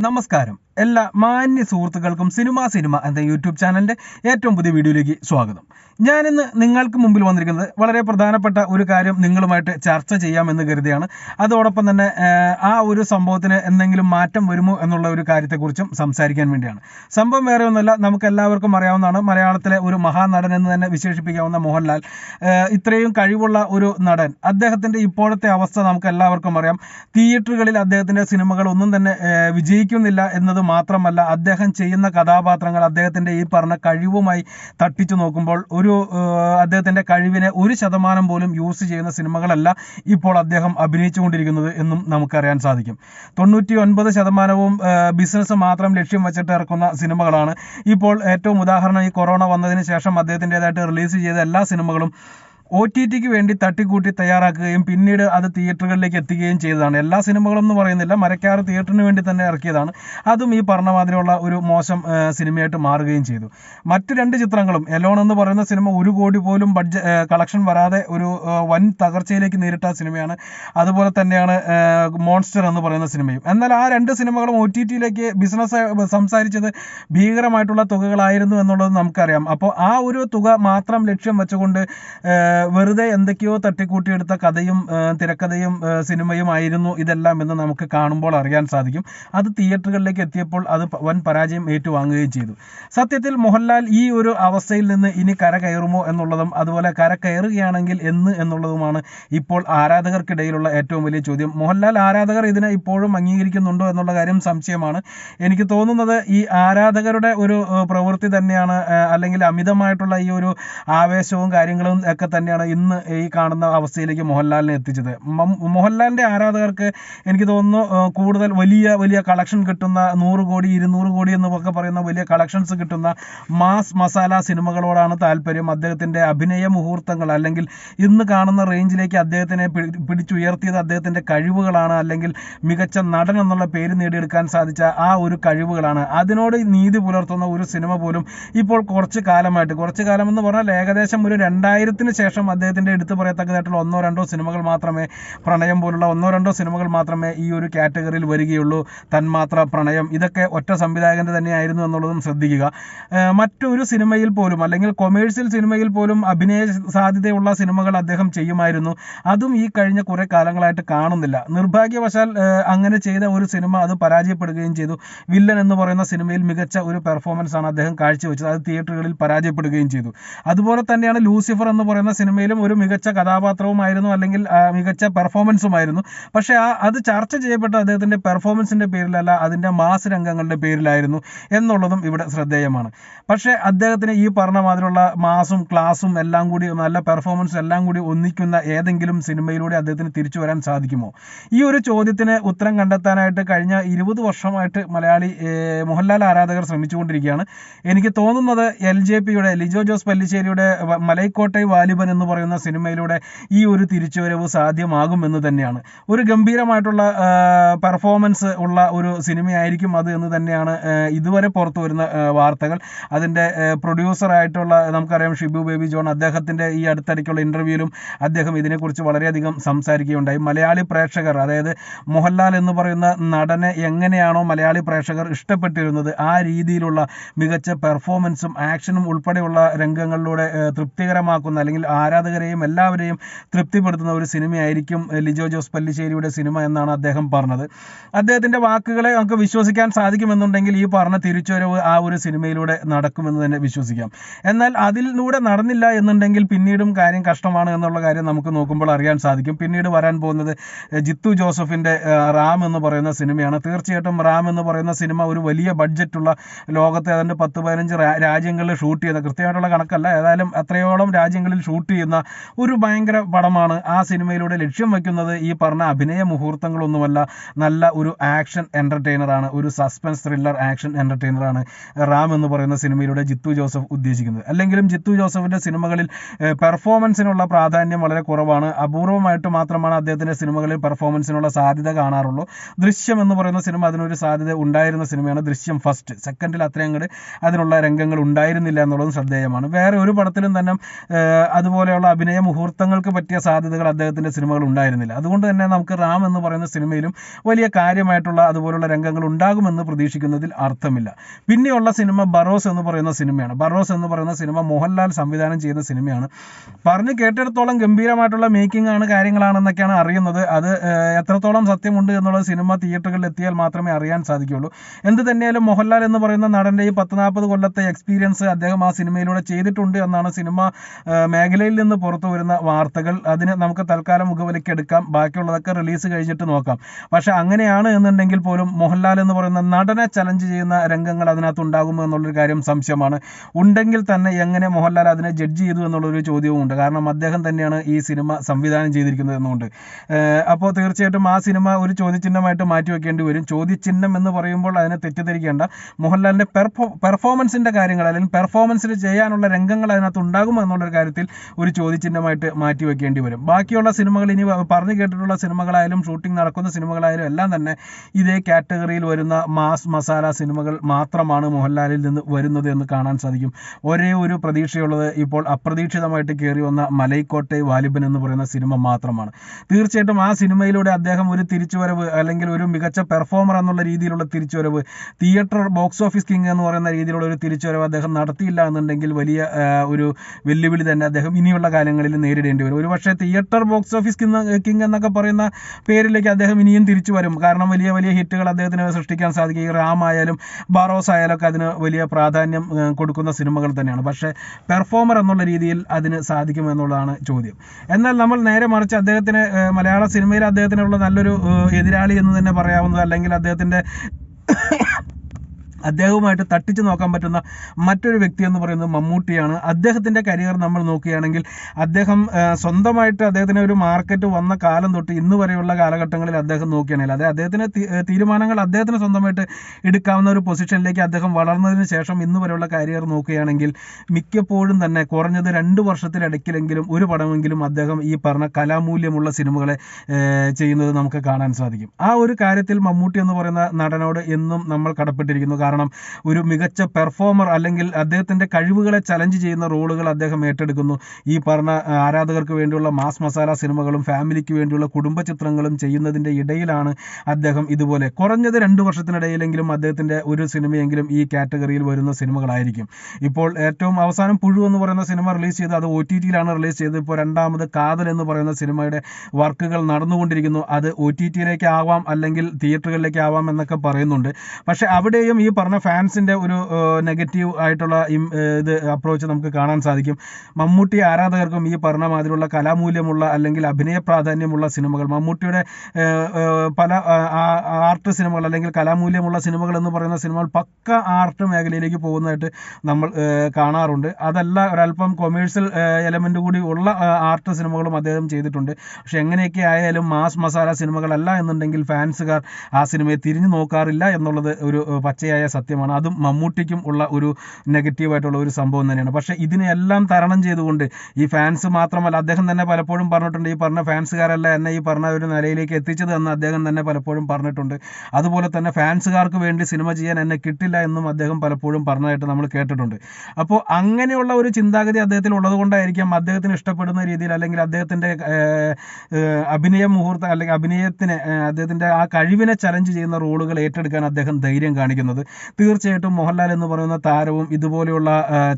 നമസ്കാരം. എല്ലാ മാന്യ സുഹൃത്തുക്കൾക്കും സിനിമ സിനിമ എന്ന യൂട്യൂബ് ചാനലിന്റെ ഏറ്റവും പുതിയ വീഡിയോയിലേക്ക് സ്വാഗതം. ഞാനിന്ന് നിങ്ങൾക്ക് മുമ്പിൽ വന്നിരിക്കുന്നത് വളരെ പ്രധാനപ്പെട്ട ഒരു കാര്യം നിങ്ങളുമായിട്ട് ചർച്ച ചെയ്യാമെന്ന് കരുതിയാണ്. അതോടൊപ്പം തന്നെ ആ ഒരു സംഭവത്തിന് എന്തെങ്കിലും മാറ്റം വരുമോ എന്നുള്ള ഒരു കാര്യത്തെക്കുറിച്ചും സംസാരിക്കാൻ വേണ്ടിയാണ്. സംഭവം വേറെ ഒന്നുമല്ല നമുക്ക് എല്ലാവർക്കും അറിയാവുന്നതാണ് മലയാളത്തിലെ ഒരു മഹാനടൻ എന്ന് തന്നെ വിശേഷിപ്പിക്കാവുന്ന മോഹൻലാൽ. ഇത്രയും കഴിവുള്ള ഒരു നടൻ. അദ്ദേഹത്തിന്റെ ഇപ്പോഴത്തെ അവസ്ഥ നമുക്ക് എല്ലാവർക്കും അറിയാം. തിയേറ്ററുകളിൽ അദ്ദേഹത്തിന്റെ സിനിമകൾ ഒന്നും തന്നെ വിജയിക്കുന്നില്ല എന്നത് മാത്രമല്ല അദ്ദേഹം ചെയ്യുന്ന കഥാപാത്രങ്ങൾ അദ്ദേഹത്തിന്റെ ഈ പറഞ്ഞ കഴിവുമായി തട്ടിച്ചു നോക്കുമ്പോൾ ഒരു അദ്ദേഹത്തിന്റെ കഴിവിനെ ഒരു ശതമാനം പോലും യൂസ് ചെയ്യുന്ന സിനിമകളല്ല ഇപ്പോൾ അദ്ദേഹം അഭിനയിച്ചുകൊണ്ടിരിക്കുന്നത് എന്നും നമുക്കറിയാൻ സാധിക്കും. തൊണ്ണൂറ്റി ഒൻപത് ശതമാനവും ബിസിനസ് മാത്രം ലക്ഷ്യം വെച്ചിട്ട് ഇറക്കുന്ന സിനിമകളാണ്. ഇപ്പോൾ ഏറ്റവും ഉദാഹരണം ഈ കൊറോണ വന്നതിന് ശേഷം അദ്ദേഹത്തിന്റെതായിട്ട് റിലീസ് ചെയ്ത എല്ലാ സിനിമകളും ഒ ടി ടിക്ക് വേണ്ടി തട്ടിക്കൂട്ടി തയ്യാറാക്കുകയും പിന്നീട് അത് തിയേറ്ററുകളിലേക്ക് എത്തിക്കുകയും ചെയ്തതാണ്. എല്ലാ സിനിമകളും എന്ന് പറയുന്നില്ല മരക്കാറ് തിയേറ്ററിന് വേണ്ടി തന്നെ ഇറക്കിയതാണ്. അതും ഈ പറഞ്ഞ മാതിരിയുള്ള ഒരു മോശം സിനിമയായിട്ട് മാറുകയും ചെയ്തു. മറ്റു രണ്ട് ചിത്രങ്ങളും എലോൺ എന്ന് പറയുന്ന സിനിമ ഒരു കോടി പോലും ബഡ്ജറ്റ് കളക്ഷൻ വരാതെ ഒരു വൻ തകർച്ചയിലേക്ക് നേരിട്ട സിനിമയാണ്. അതുപോലെ തന്നെയാണ് മോൺസ്റ്റർ എന്ന് പറയുന്ന സിനിമയും. എന്നാൽ ആ രണ്ട് സിനിമകളും ഒ ടി ടിയിലേക്ക് ബിസിനസ് സംസാരിച്ചത് ഭീകരമായിട്ടുള്ള തുകകളായിരുന്നു എന്നുള്ളത് നമുക്കറിയാം. അപ്പോൾ ആ ഒരു തുക മാത്രം ലക്ഷ്യം വെച്ചുകൊണ്ട് വെറുതെ എന്തൊക്കെയോ തട്ടിക്കൂട്ടിയെടുത്ത കഥയും തിരക്കഥയും സിനിമയും ആയിരുന്നു ഇതെല്ലാം എന്ന് നമുക്ക് കാണുമ്പോൾ അറിയാൻ സാധിക്കും. അത് തിയേറ്ററുകളിലേക്ക് എത്തിയപ്പോൾ അത് വൻ പരാജയം ഏറ്റുവാങ്ങുകയും ചെയ്തു. സത്യത്തിൽ മോഹൻലാൽ ഈ ഒരു അവസ്ഥയിൽ നിന്ന് ഇനി കര കയറുമോ എന്നുള്ളതും അതുപോലെ കര കയറുകയാണെങ്കിൽ എന്ന് എന്നുള്ളതുമാണ് ഇപ്പോൾ ആരാധകർക്കിടയിലുള്ള ഏറ്റവും വലിയ ചോദ്യം. മോഹൻലാൽ ആരാധകർ ഇതിനെ ഇപ്പോഴും അംഗീകരിക്കുന്നുണ്ടോ എന്നുള്ള കാര്യം സംശയമാണ്. എനിക്ക് തോന്നുന്നത് ഈ ആരാധകരുടെ ഒരു പ്രവൃത്തി തന്നെയാണ് അല്ലെങ്കിൽ അമിതമായിട്ടുള്ള ഈ ഒരു ആവേശവും കാര്യങ്ങളും ഒക്കെ തന്നെയാണ് ഇന്ന് ഈ കാണുന്ന അവസ്ഥയിലേക്ക് മോഹൻലാലിനെ എത്തിച്ചത്. മോഹൻലാലിന്റെ ആരാധകർക്ക് എനിക്ക് തോന്നുന്നു കൂടുതൽ വലിയ വലിയ കളക്ഷൻ കിട്ടുന്ന നൂറ് കോടി ഇരുന്നൂറ് കോടി എന്നൊക്കെ പറയുന്ന വലിയ കളക്ഷൻസ് കിട്ടുന്ന മാസ് മസാല സിനിമകളോടാണ് താല്പര്യം. അദ്ദേഹത്തിന്റെ അഭിനയ മുഹൂർത്തങ്ങൾ അല്ലെങ്കിൽ ഇന്ന് കാണുന്ന റേഞ്ചിലേക്ക് അദ്ദേഹത്തിനെ പിടിച്ചുയർത്തിയത് അദ്ദേഹത്തിന്റെ കഴിവുകളാണ് അല്ലെങ്കിൽ മികച്ച നടൻ എന്നുള്ള പേര് നേടിയെടുക്കാൻ സാധിച്ച ആ ഒരു കഴിവുകളാണ്. അതിനോട് നീതി പുലർത്തുന്ന ഒരു സിനിമ പോലും ഇപ്പോൾ കുറച്ച് കാലമായിട്ട് കുറച്ച് കാലം എന്ന് പറഞ്ഞാൽ ഏകദേശം ഒരു രണ്ടായിരത്തിന് ശേഷം അദ്ദേഹത്തിന്റെ എടുത്തു പറയത്തക്കതായിട്ടുള്ള ഒന്നോ രണ്ടോ സിനിമകൾ മാത്രമേ പ്രണയം പോലുള്ള ഒന്നോ രണ്ടോ സിനിമകൾ മാത്രമേ ഈ ഒരു കാറ്റഗറിയിൽ വരികയുള്ളൂ. തന്മാത്ര പ്രണയം. ഇതൊക്കെ ഒറ്റ സംവിധായകന്റെ തന്നെയായിരുന്നു എന്നുള്ളതും ശ്രദ്ധിക്കുക. മറ്റൊരു സിനിമയിൽ പോലും അല്ലെങ്കിൽ കൊമേഴ്സ്യൽ സിനിമയിൽ പോലും അഭിനയ സാധ്യതയുള്ള സിനിമകൾ അദ്ദേഹം ചെയ്യുമായിരുന്നു. അതും ഈ കഴിഞ്ഞ കുറേ കാലങ്ങളായിട്ട് കാണുന്നില്ല. നിർഭാഗ്യവശാൽ അങ്ങനെ ചെയ്ത ഒരു സിനിമ അത് പരാജയപ്പെടുകയും ചെയ്തു. വില്ലൻ എന്ന് പറയുന്ന സിനിമയിൽ മികച്ച ഒരു പെർഫോമൻസ് ആണ് അദ്ദേഹം കാഴ്ചവെച്ചത്. അത് തിയേറ്ററുകളിൽ പരാജയപ്പെടുകയും ചെയ്തു. അതുപോലെ തന്നെയാണ് ലൂസിഫർ എന്ന് പറയുന്ന സിനിമയിലും ഒരു മികച്ച കഥാപാത്രവുമായിരുന്നു അല്ലെങ്കിൽ മികച്ച പെർഫോമൻസുമായിരുന്നു പക്ഷേ ആ അത് ചർച്ച ചെയ്യപ്പെട്ട അദ്ദേഹത്തിന്റെ പെർഫോമൻസിന്റെ പേരിലല്ല അതിന്റെ മാസ് രംഗങ്ങളുടെ പേരിലായിരുന്നു എന്നുള്ളതും ഇവിടെ ശ്രദ്ധേയമാണ്. പക്ഷേ അദ്ദേഹത്തിന് ഈ പറഞ്ഞ മാതിരിയുള്ള മാസും ക്ലാസും എല്ലാം കൂടി നല്ല പെർഫോമൻസും എല്ലാം കൂടി ഒന്നിക്കുന്ന ഏതെങ്കിലും സിനിമയിലൂടെ അദ്ദേഹത്തിന് തിരിച്ചു വരാൻ സാധിക്കുമോ? ഈ ഒരു ചോദ്യത്തിന് ഉത്തരം കണ്ടെത്താനായിട്ട് കഴിഞ്ഞ ഇരുപത് വർഷമായിട്ട് മലയാളി മോഹൻലാൽ ആരാധകർ ശ്രമിച്ചുകൊണ്ടിരിക്കുകയാണ്. എനിക്ക് തോന്നുന്നത് എൽ ജെ പിയുടെ ലിജോ ജോസ് പല്ലിശ്ശേരിയുടെ മലൈക്കോട്ടൈ വാലിബൻ എന്ന് പറയുന്ന സിനിമയിലൂടെ ഈ ഒരു തിരിച്ചുവരവ് സാധ്യമാകും എന്ന് തന്നെയാണ്. ഒരു ഗംഭീരമായിട്ടുള്ള പെർഫോമൻസ് ഉള്ള ഒരു സിനിമയായിരിക്കും അത് എന്ന് തന്നെയാണ് ഇതുവരെ പുറത്തു വരുന്ന വാർത്തകൾ. അതിന്റെ പ്രൊഡ്യൂസറായിട്ടുള്ള നമുക്കറിയാം ഷിബു ബേബി ജോൺ അദ്ദേഹത്തിന്റെ ഈ അടുത്തിടയ്ക്കുള്ള ഇന്റർവ്യൂവിലും അദ്ദേഹം ഇതിനെക്കുറിച്ച് വളരെയധികം സംസാരിക്കുകയുണ്ടായി. മലയാളി പ്രേക്ഷകർ അതായത് മോഹൻലാൽ എന്ന് പറയുന്ന നടനെ എങ്ങനെയാണോ മലയാളി പ്രേക്ഷകർ ഇഷ്ടപ്പെട്ടിരുന്നത് ആ രീതിയിലുള്ള മികച്ച പെർഫോമൻസും ആക്ഷനും ഉൾപ്പെടെയുള്ള രംഗങ്ങളിലൂടെ തൃപ്തികരമാക്കുന്ന അല്ലെങ്കിൽ ആരാധകരെയും എല്ലാവരെയും തൃപ്തിപ്പെടുത്തുന്ന ഒരു സിനിമയായിരിക്കും ലിജോ ജോസ് പല്ലിശ്ശേരിയുടെ സിനിമ എന്നാണ് അദ്ദേഹം പറഞ്ഞത്. അദ്ദേഹത്തിന്റെ വാക്കുകളെ നമുക്ക് വിശ്വസിക്കാൻ സാധിക്കുമെന്നുണ്ടെങ്കിൽ ഈ പറഞ്ഞ തിരിച്ചുവരവ് ആ ഒരു സിനിമയിലൂടെ നടക്കുമെന്ന് തന്നെ വിശ്വസിക്കാം. എന്നാൽ അതിലൂടെ നടന്നില്ല എന്നുണ്ടെങ്കിൽ പിന്നീടും കാര്യം കഷ്ടമാണ് എന്നുള്ള കാര്യം നമുക്ക് നോക്കുമ്പോൾ അറിയാൻ സാധിക്കും. പിന്നീട് വരാൻ പോകുന്നത് ജിത്തു ജോസഫിന്റെ റാം എന്ന് പറയുന്ന സിനിമയാണ്. തീർച്ചയായിട്ടും റാം എന്ന് പറയുന്ന സിനിമ ഒരു വലിയ ബഡ്ജറ്റുള്ള ലോകത്തെ അതിന്റെ പത്ത് പതിനഞ്ച് രാജ്യങ്ങളിൽ ഷൂട്ട് ചെയ്ത കൃത്യമായിട്ടുള്ള കണക്കല്ല ഏതായാലും അത്രയോളം രാജ്യങ്ങളിൽ ഷൂട്ട് ചെയ്യുന്ന ഒരു ഭയങ്കര പടമാണ് ആ സിനിമയിലൂടെ ലക്ഷ്യം വയ്ക്കുന്നത് ഈ പറഞ്ഞ അഭിനയ മുഹൂർത്തങ്ങളൊന്നുമല്ല നല്ല ഒരു ആക്ഷൻ എന്റർടൈനറാണ് ഒരു സസ്പെൻസ് ത്രില്ലർ ആക്ഷൻ എന്റർടൈനറാണ് റാം എന്ന് പറയുന്ന സിനിമയിലൂടെ ജിത്തു ജോസഫ് ഉദ്ദേശിക്കുന്നത്. അല്ലെങ്കിലും ജിത്തു ജോസഫിന്റെ സിനിമകളിൽ പെർഫോമൻസിനുള്ള പ്രാധാന്യം വളരെ കുറവാണ്. അപൂർവമായിട്ട് മാത്രമാണ് അദ്ദേഹത്തിന്റെ സിനിമകളിൽ പെർഫോമൻസിനുള്ള സാധ്യത കാണാറുള്ളൂ. ദൃശ്യം എന്ന് പറയുന്ന സിനിമ അതിനൊരു സാധ്യത ഉണ്ടായിരുന്ന സിനിമയാണ് ദൃശ്യം ഫസ്റ്റ് സെക്കൻഡിൽ അത്രയും അങ്ങോട്ട് അതിനുള്ള രംഗങ്ങൾ ഉണ്ടായിരുന്നില്ല എന്നുള്ളതും ശ്രദ്ധേയമാണ്. വേറെ ഒരു പടത്തിലും തന്നെ അതുപോലെ പോലെയുള്ള അഭിനയ മുഹൂർത്തങ്ങൾക്ക് പറ്റിയ സാധ്യതകൾ അദ്ദേഹത്തിന്റെ സിനിമകൾ ഉണ്ടായിരുന്നില്ല. അതുകൊണ്ട് തന്നെ നമുക്ക് റാം എന്ന് പറയുന്ന സിനിമയിലും വലിയ കാര്യമായിട്ടുള്ള അതുപോലുള്ള രംഗങ്ങൾ ഉണ്ടാകുമെന്ന് പ്രതീക്ഷിക്കുന്നതിൽ അർത്ഥമില്ല. പിന്നെയുള്ള സിനിമ ബറോസ് എന്ന് പറയുന്ന സിനിമയാണ്. ബറോസ് എന്ന് പറയുന്ന സിനിമ മോഹൻലാൽ സംവിധാനം ചെയ്യുന്ന സിനിമയാണ്. പറഞ്ഞ് കേട്ടിടത്തോളം ഗംഭീരമായിട്ടുള്ള മേക്കിംഗ് ആണ് കാര്യങ്ങളാണെന്നൊക്കെയാണ് അറിയുന്നത്. അത് എത്രത്തോളം സത്യമുണ്ട് എന്നുള്ളത് സിനിമ തിയേറ്ററുകളിൽ എത്തിയാൽ മാത്രമേ അറിയാൻ സാധിക്കുകയുള്ളൂ. എന്ത് തന്നെയാലും മോഹൻലാൽ എന്ന് പറയുന്ന നടന്റെ ഈ പത്ത് നാൽപ്പത് കൊല്ലത്തെ എക്സ്പീരിയൻസ് അദ്ദേഹം ആ സിനിമയിലൂടെ ചെയ്തിട്ടുണ്ട് എന്നാണ് സിനിമ ഏഹ്, മേഖലയിൽ നിന്ന് പുറത്തു വരുന്ന വാർത്തകൾ അതിന് നമുക്ക് തൽക്കാലം മുഖവിലക്കെടുക്കാം ബാക്കിയുള്ളതൊക്കെ റിലീസ് കഴിഞ്ഞിട്ട് നോക്കാം. പക്ഷെ അങ്ങനെയാണ് എന്നുണ്ടെങ്കിൽ പോലും മോഹൻലാൽ എന്ന് പറയുന്ന നടനെ ചലഞ്ച് ചെയ്യുന്ന രംഗങ്ങൾ അതിനകത്ത് ഉണ്ടാകുമോ എന്നുള്ളൊരു കാര്യം സംശയമാണ്. ഉണ്ടെങ്കിൽ തന്നെ എങ്ങനെ മോഹൻലാൽ അതിനെ ജഡ്ജ് ചെയ്തു എന്നുള്ളൊരു ചോദ്യവും ഉണ്ട്. കാരണം അദ്ദേഹം തന്നെയാണ് ഈ സിനിമ സംവിധാനം ചെയ്തിരിക്കുന്നത് എന്നുകൊണ്ട് അപ്പോൾ തീർച്ചയായിട്ടും ആ സിനിമ ഒരു ചോദ്യചിഹ്നമായിട്ട് മാറ്റി വെക്കേണ്ടി വരും. ചോദ്യചിഹ്നം എന്ന് പറയുമ്പോൾ അതിനെ തെറ്റിദ്ധരിക്കേണ്ട. മോഹൻലാലിന്റെ പെർഫോ പെർഫോമൻസിന്റെ കാര്യങ്ങൾ അല്ലെങ്കിൽ പെർഫോമൻസിൽ ചെയ്യാനുള്ള രംഗങ്ങൾ അതിനകത്ത് ഉണ്ടാകുമോ എന്നുള്ളൊരു കാര്യത്തിൽ ഒരു ചോദ്യചിഹ്നമായിട്ട് മാറ്റി വെക്കേണ്ടി വരും. ബാക്കിയുള്ള സിനിമകൾ ഇനി പറഞ്ഞു കേട്ടിട്ടുള്ള സിനിമകളായാലും ഷൂട്ടിംഗ് നടക്കുന്ന സിനിമകളായാലും എല്ലാം തന്നെ ഇതേ കാറ്റഗറിയിൽ വരുന്ന മാസ് മസാല സിനിമകൾ മാത്രമാണ് മോഹൻലാലിൽ നിന്ന് വരുന്നത് എന്ന് കാണാൻ സാധിക്കും. ഒരേ ഒരു പ്രതീക്ഷയുള്ളത് ഇപ്പോൾ അപ്രതീക്ഷിതമായിട്ട് കയറി വന്ന മലൈക്കോട്ടെ വാലിബൻ എന്ന് പറയുന്ന സിനിമ മാത്രമാണ്. തീർച്ചയായിട്ടും ആ സിനിമയിലൂടെ അദ്ദേഹം ഒരു തിരിച്ചുവരവ് അല്ലെങ്കിൽ ഒരു മികച്ച പെർഫോമർ എന്നുള്ള രീതിയിലുള്ള തിരിച്ചുവരവ് തിയേറ്റർ ബോക്സ് ഓഫീസ് കിങ് എന്ന് പറയുന്ന രീതിയിലുള്ള ഒരു തിരിച്ചുവരവ് അദ്ദേഹം നടത്തിയില്ല എന്നുണ്ടെങ്കിൽ വലിയ ഒരു വെല്ലുവിളി തന്നെ അദ്ദേഹം ഇനിയുള്ള കാലങ്ങളിൽ നേരിടേണ്ടി വരും. ഒരുപക്ഷെ തിയേറ്റർ ബോക്സ് ഓഫീസ് കിങ് എന്നൊക്കെ പറയുന്ന പേരിലേക്ക് അദ്ദേഹം ഇനിയും തിരിച്ചു വരും. കാരണം വലിയ വലിയ ഹിറ്റുകൾ അദ്ദേഹത്തിന് സൃഷ്ടിക്കാൻ സാധിക്കും. ഈ റാം ആയാലും ബാറോസ് ആയാലും ഒക്കെ അതിന് വലിയ പ്രാധാന്യം കൊടുക്കുന്ന സിനിമകൾ തന്നെയാണ്. പക്ഷേ പെർഫോമർ എന്നുള്ള രീതിയിൽ അതിന് സാധിക്കുമെന്നുള്ളതാണ് ചോദ്യം. എന്നാൽ നമ്മൾ നേരെ മറിച്ച് അദ്ദേഹത്തിന് മലയാള സിനിമയിൽ അദ്ദേഹത്തിനുള്ള നല്ലൊരു എതിരാളി എന്ന് തന്നെ പറയാവുന്നത് അല്ലെങ്കിൽ അദ്ദേഹത്തിന്റെ അദ്ദേഹവുമായിട്ട് തട്ടിച്ചു നോക്കാൻ പറ്റുന്ന മറ്റൊരു വ്യക്തി എന്ന് പറയുന്നത് മമ്മൂട്ടിയാണ്. അദ്ദേഹത്തിന്റെ കരിയർ നമ്മൾ നോക്കുകയാണെങ്കിൽ അദ്ദേഹം സ്വന്തമായിട്ട് അദ്ദേഹത്തിന് ഒരു മാർക്കറ്റ് വന്ന കാലം തൊട്ട് ഇന്ന് വരെയുള്ള കാലഘട്ടങ്ങളിൽ അദ്ദേഹം നോക്കുകയാണെങ്കിൽ അതായത് അദ്ദേഹത്തിന് തീരുമാനങ്ങൾ അദ്ദേഹത്തിന് സ്വന്തമായിട്ട് എടുക്കാവുന്ന ഒരു പൊസിഷനിലേക്ക് അദ്ദേഹം വളർന്നതിന് ശേഷം ഇന്ന് വരെയുള്ള കരിയർ നോക്കുകയാണെങ്കിൽ മിക്കപ്പോഴും തന്നെ കുറഞ്ഞത് രണ്ട് വർഷത്തിനിടയ്ക്കിലെങ്കിലും ഒരു പടമെങ്കിലും അദ്ദേഹം ഈ പറഞ്ഞ കലാമൂല്യമുള്ള സിനിമകളെ ചെയ്യുന്നത് നമുക്ക് കാണാൻ സാധിക്കും. ആ ഒരു കാര്യത്തിൽ മമ്മൂട്ടി എന്ന് പറയുന്ന നടനോട് എന്നും നമ്മൾ കടപ്പെട്ടിരിക്കുന്നു. കാരണം ഒരു മികച്ച പെർഫോമർ അല്ലെങ്കിൽ അദ്ദേഹത്തിന്റെ കഴിവുകളെ ചലഞ്ച് ചെയ്യുന്ന റോളുകൾ അദ്ദേഹം ഏറ്റെടുക്കുന്നു. ഈ പറഞ്ഞ ആരാധകർക്ക് വേണ്ടിയുള്ള മാസ് മസാല സിനിമകളും ഫാമിലിക്ക് വേണ്ടിയുള്ള കുടുംബ ചിത്രങ്ങളും ചെയ്യുന്നതിന്റെ ഇടയിലാണ് അദ്ദേഹം ഇതുപോലെ. കുറഞ്ഞത് രണ്ട് വർഷത്തിനിടയിലെങ്കിലും അദ്ദേഹത്തിന്റെ ഒരു സിനിമയെങ്കിലും ഈ കാറ്റഗറിയിൽ വരുന്ന സിനിമകളായിരിക്കും. ഇപ്പോൾ ഏറ്റവും അവസാനം പുഴു എന്ന് പറയുന്ന സിനിമ റിലീസ് ചെയ്ത് അത് ഒ ടി ടിയിലാണ് റിലീസ് ചെയ്തത്. ഇപ്പോൾ രണ്ടാമത് കാതൽ എന്ന് പറയുന്ന സിനിമയുടെ വർക്കുകൾ നടന്നുകൊണ്ടിരിക്കുന്നു. അത് ഒ ടി ടിയിലേക്ക് ആവാം അല്ലെങ്കിൽ തിയേറ്ററുകളിലേക്ക് ആവാം എന്നൊക്കെ പറയുന്നുണ്ട്. പക്ഷേ അവിടെയും ഈ പറഞ്ഞ ഫാൻസിന്റെ ഒരു നെഗറ്റീവ് ആയിട്ടുള്ള ഇത് അപ്രോച്ച് നമുക്ക് കാണാൻ സാധിക്കും. മമ്മൂട്ടി ആരാധകർക്കും ഈ പറഞ്ഞ മാതിരിയുള്ള കലാമൂല്യമുള്ള അല്ലെങ്കിൽ അഭിനയ പ്രാധാന്യമുള്ള സിനിമകൾ മമ്മൂട്ടിയുടെ പല ആർട്ട് സിനിമകൾ അല്ലെങ്കിൽ കലാമൂല്യമുള്ള സിനിമകൾ എന്ന് പറയുന്ന സിനിമകൾ പക്ക ആർട്ട് മേഖലയിലേക്ക് പോകുന്നതായിട്ട് നമ്മൾ കാണാറുണ്ട്. അതല്ല ഒരല്പം കൊമേഴ്സ്യൽ എലമെന്റ് കൂടി ഉള്ള ആർട്ട് സിനിമകളും അദ്ദേഹം ചെയ്തിട്ടുണ്ട്. പക്ഷെ എങ്ങനെയൊക്കെ ആയാലും മാസ് മസാല സിനിമകളല്ല എന്നുണ്ടെങ്കിൽ ഫാൻസുകാർ ആ സിനിമയെ തിരിഞ്ഞു നോക്കാറില്ല എന്നുള്ളത് ഒരു പച്ചയായ സത്യമാണ്. അതും മമ്മൂട്ടിക്കും ഉള്ള ഒരു നെഗറ്റീവായിട്ടുള്ള ഒരു സംഭവം തന്നെയാണ്. പക്ഷേ ഇതിനെല്ലാം തരണം ചെയ്തുകൊണ്ട് ഈ ഫാൻസ് മാത്രമല്ല അദ്ദേഹം തന്നെ പലപ്പോഴും പറഞ്ഞിട്ടുണ്ട് ഈ പറഞ്ഞ ഫാൻസുകാരല്ല എന്നെ ഈ പറഞ്ഞ ഒരു നിലയിലേക്ക് എത്തിച്ചത് എന്ന് അദ്ദേഹം തന്നെ പലപ്പോഴും പറഞ്ഞിട്ടുണ്ട്. അതുപോലെ തന്നെ ഫാൻസുകാർക്ക് വേണ്ടി സിനിമ ചെയ്യാൻ എന്നെ കിട്ടില്ല എന്നും അദ്ദേഹം പലപ്പോഴും പറഞ്ഞതായിട്ട് നമ്മൾ കേട്ടിട്ടുണ്ട്. അപ്പോൾ അങ്ങനെയുള്ള ഒരു ചിന്താഗതി അദ്ദേഹത്തിൽ ഉള്ളതുകൊണ്ടായിരിക്കാം അദ്ദേഹത്തിന് ഇഷ്ടപ്പെടുന്ന രീതിയിൽ അല്ലെങ്കിൽ അദ്ദേഹത്തിന്റെ അഭിനയ മുഹൂർത്തം അല്ലെങ്കിൽ അഭിനയത്തിന് അദ്ദേഹത്തിന്റെ ആ കഴിവിനെ ചലഞ്ച് ചെയ്യുന്ന റോളുകൾ ഏറ്റെടുക്കാൻ അദ്ദേഹം ധൈര്യം കാണിക്കുന്നത്. തീർച്ചയായിട്ടും മോഹൻലാൽ എന്ന് പറയുന്ന താരവും ഇതുപോലെയുള്ള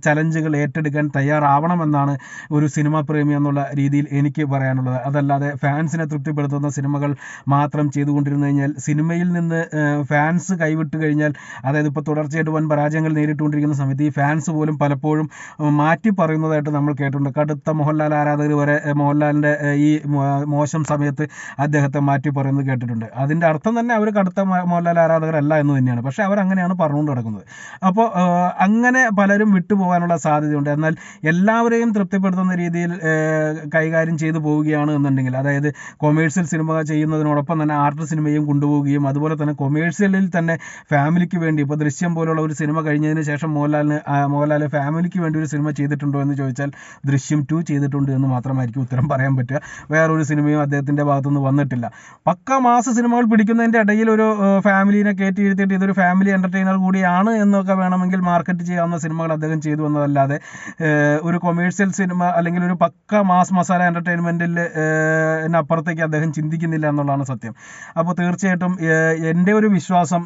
ചലഞ്ചുകൾ ഏറ്റെടുക്കാൻ തയ്യാറാവണമെന്നാണ് ഒരു സിനിമാ പ്രേമി എന്നുള്ള രീതിയിൽ എനിക്ക് പറയാനുള്ളത്. അതല്ലാതെ ഫാൻസിനെ തൃപ്തിപ്പെടുത്തുന്ന സിനിമകൾ മാത്രം ചെയ്തുകൊണ്ടിരുന്നു കഴിഞ്ഞാൽ സിനിമയിൽ നിന്ന് ഫാൻസ് കൈവിട്ട് കഴിഞ്ഞാൽ അതായത് ഇപ്പോൾ തുടർച്ചയായിട്ട് വൻ പരാജയങ്ങൾ നേരിട്ടുകൊണ്ടിരിക്കുന്ന സമയത്ത് ഈ ഫാൻസ് പോലും പലപ്പോഴും മാറ്റി പറയുന്നതായിട്ട് നമ്മൾ കേട്ടിട്ടുണ്ട്. കടുത്ത മോഹൻലാൽ ആരാധകർ വരെ മോഹൻലാലിന്റെ ഈ മോശം സമയത്ത് അദ്ദേഹത്തെ മാറ്റി പറയുന്നത് കേട്ടിട്ടുണ്ട്. അതിന്റെ അർത്ഥം തന്നെ അവർ കടുത്ത മോഹൻലാൽ ആരാധകരല്ല എന്ന് തന്നെയാണ്. പക്ഷേ അവർ അങ്ങനെയാണ് പറഞ്ഞുകൊണ്ട് നടക്കുന്നത്. അപ്പോൾ അങ്ങനെ പലരും വിട്ടുപോകാനുള്ള സാധ്യതയുണ്ട്. എന്നാൽ എല്ലാവരെയും തൃപ്തിപ്പെടുത്തുന്ന രീതിയിൽ കൈകാര്യം ചെയ്തു പോവുകയാണ് എന്നുണ്ടെങ്കിൽ അതായത് കൊമേഴ്സ്യൽ സിനിമ ചെയ്യുന്നതിനോടൊപ്പം തന്നെ ആർട്ട് സിനിമയും കൊണ്ടുപോവുകയും അതുപോലെ തന്നെ കൊമേഴ്സ്യലിൽ തന്നെ ഫാമിലിക്ക് വേണ്ടി ഇപ്പോൾ ദൃശ്യം പോലുള്ള ഒരു സിനിമ കഴിഞ്ഞതിന് ശേഷം മോഹൻലാലിന് മോഹൻലാൽ ഫാമിലിക്ക് വേണ്ടി ഒരു സിനിമ ചെയ്തിട്ടുണ്ടോ എന്ന് ചോദിച്ചാൽ ദൃശ്യം ടു ചെയ്തിട്ടുണ്ട് എന്ന് മാത്രമായിരിക്കും ഉത്തരം പറയാൻ പറ്റുക. വേറൊരു സിനിമയും അദ്ദേഹത്തിന്റെ ഭാഗത്തുനിന്ന് വന്നിട്ടില്ല. പക്ക മാസ സിനിമകൾ പിടിക്കുന്നതിന്റെ ഇടയിൽ ഒരു ഫാമിലിനെ കയറ്റി ഇരുത്തിയിട്ട് ഇതൊരു ഫാമിലി എന്റർടൈനർ കൂടിയാണ് എന്നൊക്കെ വേണമെങ്കിൽ മാർക്കറ്റ് ചെയ്യാവുന്ന സിനിമകൾ അദ്ദേഹം ചെയ്തു എന്നതല്ലാതെ ഒരു കൊമേഴ്സ്യൽ സിനിമ അല്ലെങ്കിൽ ഒരു പക്ക മാസ് മസാല എന്റർടൈൻമെന്റിൽ അപ്പുറത്തേക്ക് അദ്ദേഹം ചിന്തിക്കുന്നില്ല എന്നുള്ളതാണ് സത്യം. അപ്പോൾ തീർച്ചയായിട്ടും എന്റെ ഒരു വിശ്വാസം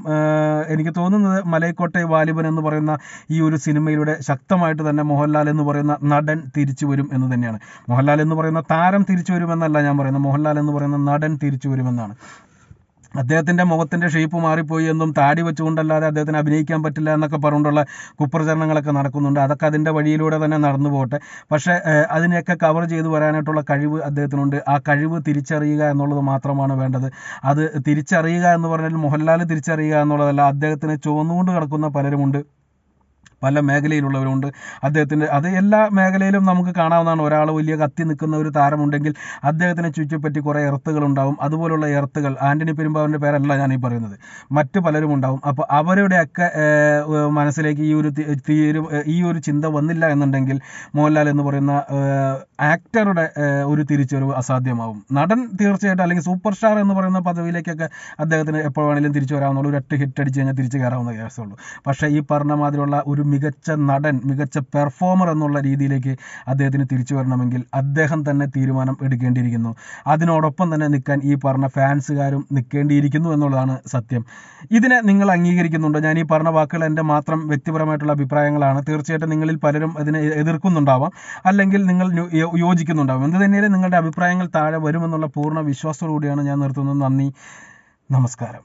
എനിക്ക് തോന്നുന്നത് മലൈക്കോട്ടെ വാലിബൻ എന്ന് പറയുന്ന ഈ ഒരു സിനിമയിലൂടെ ശക്തമായിട്ട് തന്നെ മോഹൻലാൽ എന്ന് പറയുന്ന നടൻ തിരിച്ചു വരും എന്ന് തന്നെയാണ്. മോഹൻലാൽ എന്ന് പറയുന്ന താരം തിരിച്ചു വരുമെന്നല്ല ഞാൻ പറയുന്നത്. മോഹൻലാൽ എന്ന് പറയുന്ന നടൻ തിരിച്ചു വരുമെന്നാണ്. അദ്ദേഹത്തിന്റെ മുഖത്തിന്റെ ഷേപ്പ് മാറിപ്പോയി എന്നും താടി വെച്ചുകൊണ്ടല്ലാതെ അദ്ദേഹത്തിന് അഭിനയിക്കാൻ പറ്റില്ല എന്നൊക്കെ പറഞ്ഞുകൊണ്ടുള്ള കുപ്രചരണങ്ങളൊക്കെ നടക്കുന്നുണ്ട്. അതൊക്കെ അതിന്റെ വഴിയിലൂടെ തന്നെ നടന്നു പോട്ടെ പക്ഷേ അതിനെയൊക്കെ കവർ ചെയ്തു വരാനായിട്ടുള്ള കഴിവ് അദ്ദേഹത്തിനുണ്ട്. ആ കഴിവ് തിരിച്ചറിയുക എന്നുള്ളത് മാത്രമാണ് വേണ്ടത്. അത് തിരിച്ചറിയുക എന്ന് പറഞ്ഞാൽ മോഹൻലാൽ തിരിച്ചറിയുക എന്നുള്ളതല്ല. അദ്ദേഹത്തിന് ചുവന്നുകൊണ്ട് കിടക്കുന്ന പലരുമുണ്ട്. പല മേഖലയിലുള്ളവരുണ്ട്. അദ്ദേഹത്തിന്റെ അത് എല്ലാ മേഖലയിലും നമുക്ക് കാണാവുന്നതാണ്. ഒരാൾ വലിയ കത്തി നിൽക്കുന്ന ഒരു താരമുണ്ടെങ്കിൽ അദ്ദേഹത്തിനെ ചുറ്റിപ്പറ്റി കുറേ എർത്തുകൾ ഉണ്ടാവും അതുപോലുള്ള എർത്തുകൾ ആന്റണി പെരുമ്പാവിന്റെ പേരല്ല ഞാൻ ഈ പറയുന്നത്. മറ്റു പലരും ഉണ്ടാവും. അപ്പോൾ അവരുടെയൊക്കെ മനസ്സിലേക്ക് ഈ ഒരു ഈ ഒരു ചിന്ത വന്നില്ല എന്നുണ്ടെങ്കിൽ മോഹൻലാൽ എന്ന് പറയുന്ന ആക്ടറുടെ ഒരു തിരിച്ചറിവ് അസാധ്യമാവും. നടൻ തീർച്ചയായിട്ടും അല്ലെങ്കിൽ സൂപ്പർ സ്റ്റാർ എന്ന് പറയുന്ന പദവിയിലേക്കൊക്കെ അദ്ദേഹത്തിന് എപ്പോൾ വേണമെങ്കിലും തിരിച്ചു വരാവുന്നുള്ളൂ ഒരു ഒറ്റ ഹിറ്റ് അടിച്ച് കഴിഞ്ഞാൽ തിരിച്ചു കയറാവുന്ന ഉള്ളൂ. പക്ഷേ ഈ പറഞ്ഞ മാതിരിയുള്ള ഒരു മികച്ച നടൻ മികച്ച പെർഫോമർ എന്നുള്ള രീതിയിലേക്ക് അദ്ദേഹത്തിന് തിരിച്ചു വരണമെങ്കിൽ അദ്ദേഹം തന്നെ തീരുമാനം എടുക്കേണ്ടിയിരിക്കുന്നു. അതിനോടൊപ്പം തന്നെ നിൽക്കാൻ ഈ പറഞ്ഞ ഫാൻസുകാരും നിൽക്കേണ്ടിയിരിക്കുന്നു എന്നുള്ളതാണ് സത്യം. ഇതിനെ നിങ്ങൾ അംഗീകരിക്കുന്നുണ്ടോ? ഞാൻ ഈ പറഞ്ഞ വാക്കുകൾ എന്റെ മാത്രം വ്യക്തിപരമായിട്ടുള്ള അഭിപ്രായങ്ങളാണ്. തീർച്ചയായിട്ടും നിങ്ങളിൽ പലരും അതിനെ എതിർക്കുന്നുണ്ടാവാം. അല്ലെങ്കിൽ നിങ്ങൾ യോജിക്കുന്നുണ്ടാവാം. എന്ത് തന്നെയാലും നിങ്ങളുടെ അഭിപ്രായങ്ങൾ താഴെ വരുമെന്നുള്ള പൂർണ വിശ്വാസത്തോടുകൂടിയാണ് ഞാൻ നിർത്തുന്നത്. നന്ദി. നമസ്കാരം.